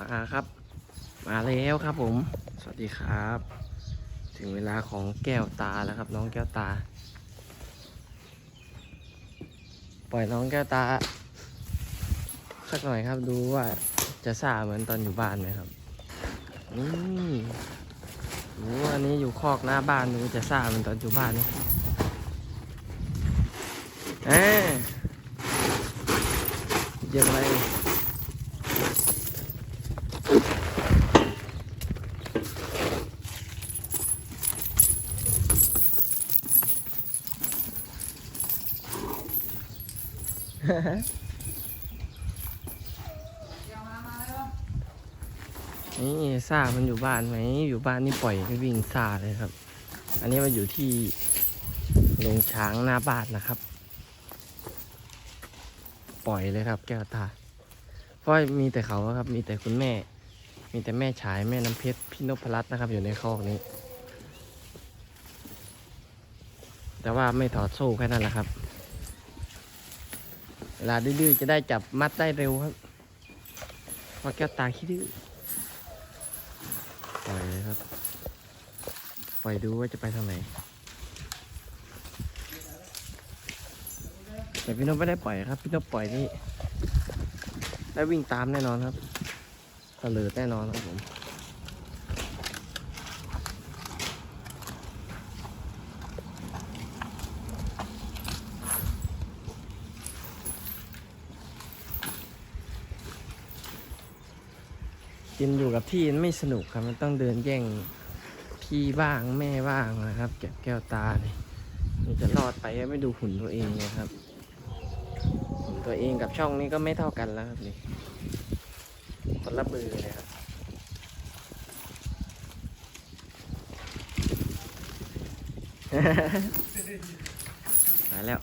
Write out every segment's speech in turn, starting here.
มาครับ มาแล้วครับผม สวัสดีครับ ถึงเวลาของแก้วตาแล้วครับ น้องแก้วตา ปล่อยน้องแก้วตา สักหน่อยครับดูว่าจะซ่าเหมือนตอนอยู่บ้านไหมครับนี่ดูอันนี้อยู่คอกหน้าบ้านดูจะซ่าเหมือนตอนอยู่บ้านไหมเอ๊ะเยังไง นี่ซ่ามันอยู่บ้านไหม อยู่บ้านนี่ปล่อยให้วิ่งซ่าเลยครับ อันนี้มันอยู่ที่โรงช้างหน้าบ้านนะครับ ปล่อยเลยครับแก้วตา เพราะมีแต่เขาครับ มีแต่คุณแม่ มีแต่แม่ฉายแม่น้ำเพชรพี่นพรัตน์นะครับ อยู่ในคอกนี้ แต่ว่าไม่ถอดโซ่แค่นั้นแหละครับ เวลาดื้อๆจะได้จับมัดได้เร็วครับเพราะแก้วตาขี้ดื้อปล่อยเลยครับ ปล่อยดูว่าจะไปทางไหน แต่พี่นพไม่ได้ปล่อยครับ พี่นพปล่อยนี่ ได้วิ่งตามแน่นอนครับตะเลิดแน่นอนครับผม กินอยู่กับที่ไม่สนุกครับมันต้องเดินแย่งพี่บ้างแม่บ้างนะครับ เก็บแก้วตาเนี่ยมันจะรอดไปไม่ดูหุ่นตัวเองนะครับหุ่นตัวเองกับช่องนี้ก็ไม่เท่ากันแล้วครับนี่คนละเบือเลยครับมาแล้ว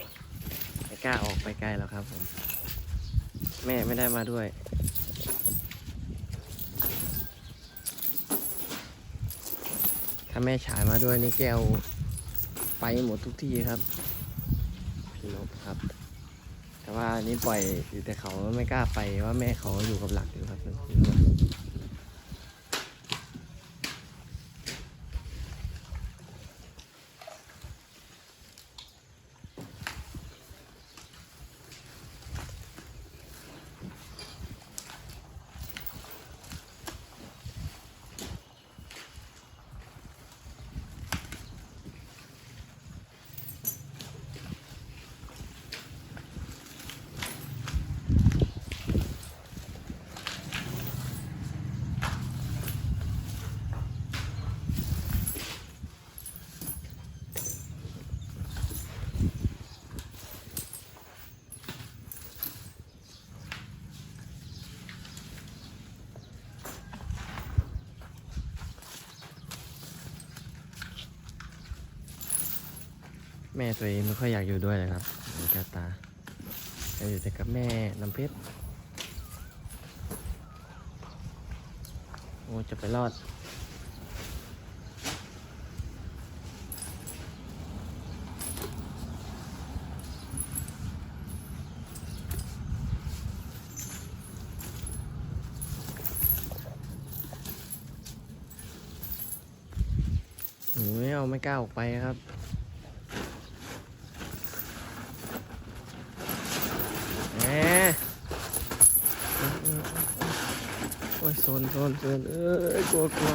ไม่กล้าออกไปไกลแล้วครับผม แม่ไม่ได้มาด้วย ถ้าแม่ฉายมาด้วยนี่แก้วไปหมดทุกที่ครับ พี่นพครับ แต่ว่านี่ปล่อยอยู่แต่เขาไม่กล้าไปว่าแม่เขาอยู่กับหลักอยู่ครับ ม่ตัวเองไม่ค่อยอยากอยู่ด้วยเลยครับมือนแก้วตาอยากอยู่แต่กับแม่น้ำเพชรโอ้จะไปรอดหนูไม่เอาไม่กล้าออกไปครับ แหม โซนโซนโซนเอ้ยกลัวกลัว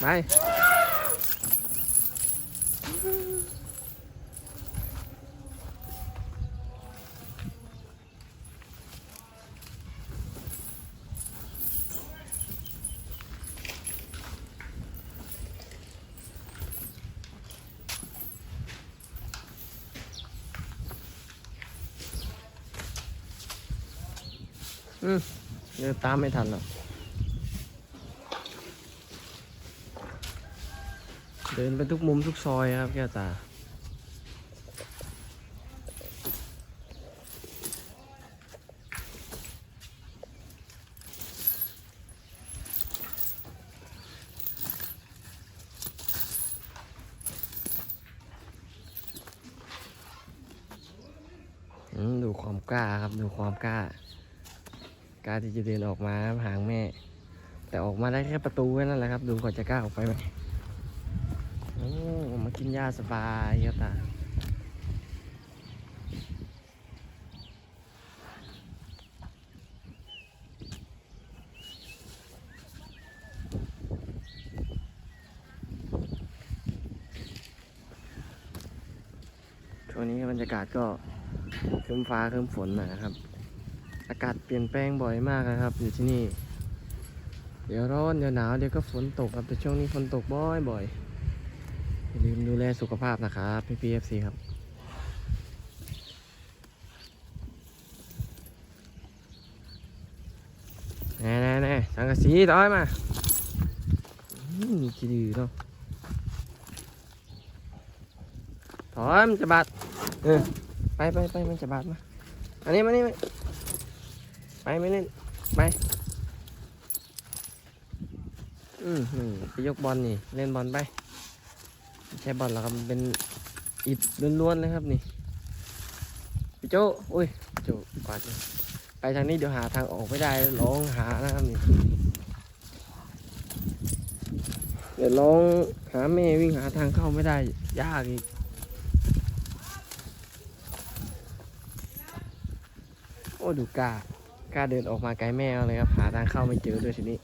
ไป อืมเดินตามไม่ทันหรอกเดินไปทุกมุมทุกซอยครับแก้วตา ดูความกล้าครับ ดูความกล้า กล้าที่จะเดินออกมาหางแม่ แต่ออกมาได้แค่ประตูแค่นั้นแหละครับ ดูก่อนจะกล้าออกไปไหมโอ้มากินหญ้าสบายครับตาช่วงนี้บรรยากาศก็ครึ้มฟ้าครึ้มฝนนะครับ อากาศเปลี่ยนแปลงบ่อยมากนะครับ อยู่ที่นี่ เดี๋ยวร้อนเดี๋ยวหนาวเดี๋ยวก็ฝนตกครับแต่ช่วงนี้ฝนตกบ่อยบ่อยอย่าลืมดูแลสุขภาพนะครับพี่พีเอฟซีครับแน่แน่แน่สังกะสีต้อยมาอืมมีกี่ดื้อเนาะถอยมันจะบาดเออไปไปไปมันจะบาดมาอันนี้มานี่ ไปไม่เล่นไปอืมไปยกบอลนี่ เล่นบอลไปใช่บอลหรอกครับเป็นอิฐล้วนๆเลยครับนี่พี่โจอุ้ยโจกวาดไปทางนี้เดี๋ยวหาทางออกไม่ได้ร้องหานะครับนี่เดี๋ยวร้องหาแม่วิ่งหาทางเข้าไม่ได้ยากอีกโอ้ดูกล้า กล้าเดินออกมาไกลแม่เลยครับ หาทางเข้าไม่เจอด้วยทีนี้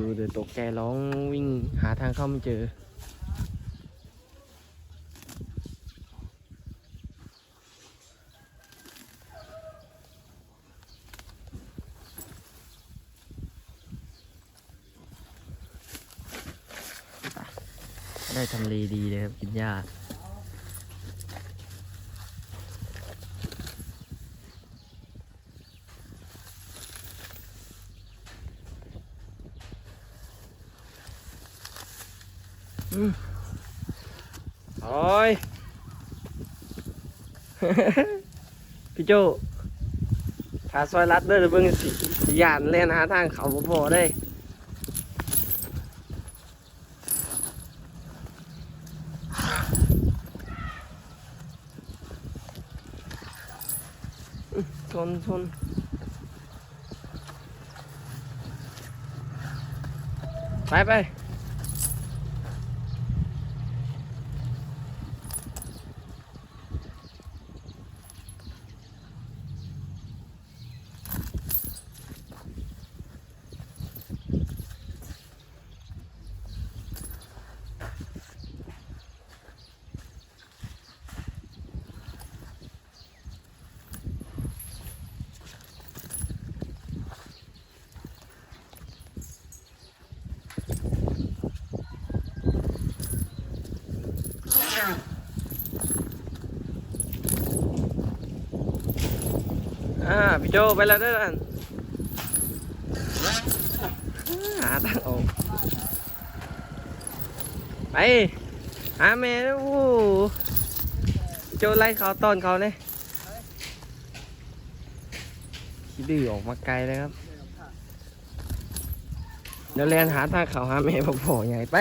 ดูเดี๋ยวตกใจร้องวิ่งหาทางเข้าไม่เจอ ได้ทำเลดีเลยครับกินหญ้า โอ้ย พี่โจขาซอยรัดเด้อเดี๋ยเบิ่งสิสิยานเล่นหาทางเขาบ่พอได้ชนชนไปไป อ่าพี่โจไปแล้วด้อนั่นหาทางออกไปหาแม่แล้วโอ้โหโจไล่เขาต้อนเขาเนี่ยขี้ดื้อออกมาไกลเลยครับเดี๋ยวแลนหาทางเขาหาแม่พอพอใหญ่ไป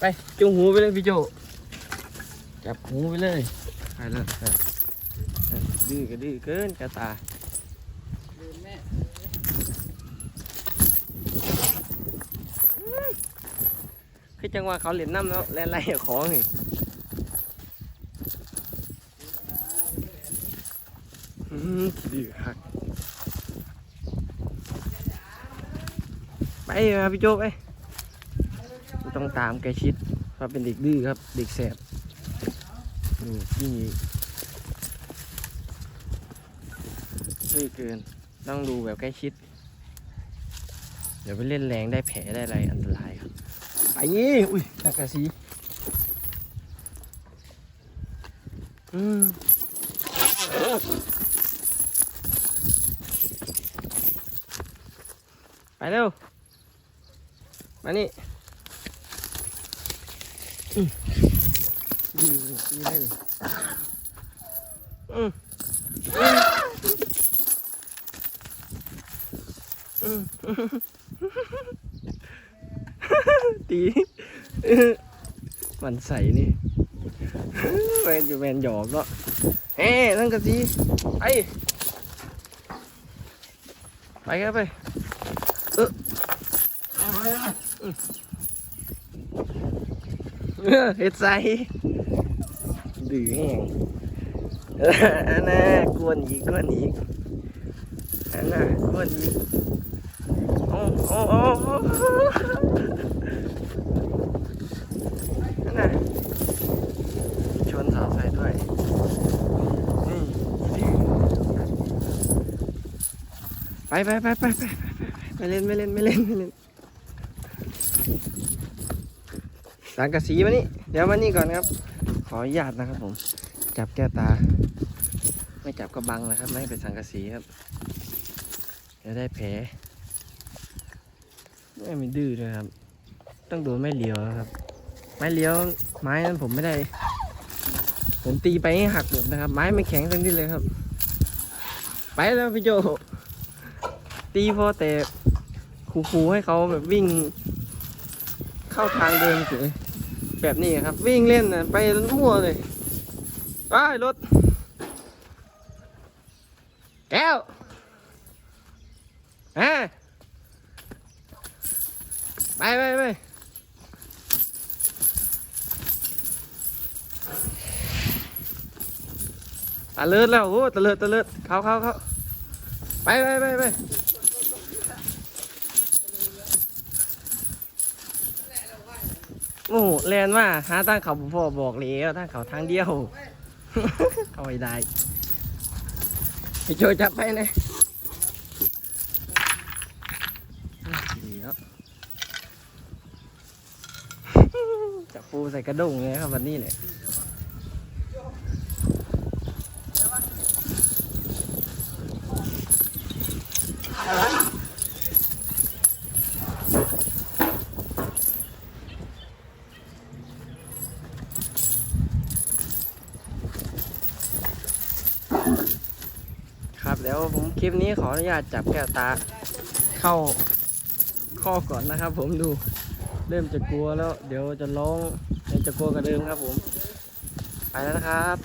ไปจุงหูไปเลยพี่โจจับหูไปเลยไปเลยเออเออดื้อก็ดื้อเกินกระตา คือจังหวะเขาเหรียญน้ำแล้วแล่นไล่เอาของนี่อืมดีฮักไปมาพี่โจ๊กไปต้องตามแกชิดเพราะเป็นเด็กดื้อครับ เด็กแสบนี่นี่ดื้อเกิน ต้องดูแบบใกล้ชิด เดี๋ยวไปเล่นแรงได้แผลได้อะไรอันตราย ครับไปยี่อุ้ยนักก ตีมันใส่นี่แมนอยู่แมนหยอกก็แฮเอ๊ะนั่นกะสิไปไปครับไปเออเฮ็ดใส่ดื้อแห้งอออันน่ะกวนอีกกวนอีกอันน่ะกวนอีกโอ้โอ้โอ้ โอ้อันน่ะชนสาไฟด้วย นี่ไปไปไปไปไปไปไม่เล่นไม่เล่นไม่เล่นไม่เล่นสังกะสีมานี่ เดี๋ยวมานี่ก่อนครับ ขออนุญาตนะครับผม จับแก้ตา ไม่จับก็บังนะครับ ไม่ให้เป็นสังกะสีครับเดี๋ยวได้แผลไม่มีดื้อด้วยครับ ต้องโดนไม้เหลียวครับ ม้เลี้ยวไม้นั้นผมไม่ได้ ผมตีไปให้หักหมดนะครับ ไม้ไม่แข็งทั้งที่เลยครับ ไปแล้วพี่โจ ตีพอแต่ครูๆให้เขาแบบวิ่ง เข้าทางเดินเฉยแบบนี้ครับ วิ่งเล่นนะไปมั่วเลยไปรถ แก้วฮะไปไปไปะเลิดแล้วโอ้ตะเลิดตะเลิดเข้าเข้าเข้าไปไปไปไปโอ้แลนว่าหาตั้งเขาพ่อบอกเลยตั้งเขาทางเดียวเอาไม่ได้พี่โจจับไปเลยดีแล้วจับปูใส่กระด้งเลยครับวันนี้เนี่ย ดี๋ยวผมคลิปนี้ขออนุญาตจับแก้วตาเข้าข้อก่อนนะครับ ผมดูเริ่มจะกลัวแล้ว เดี๋ยวจะร้องจะกลัวกันเดิมครับ ผม ไปแล้วนะครับ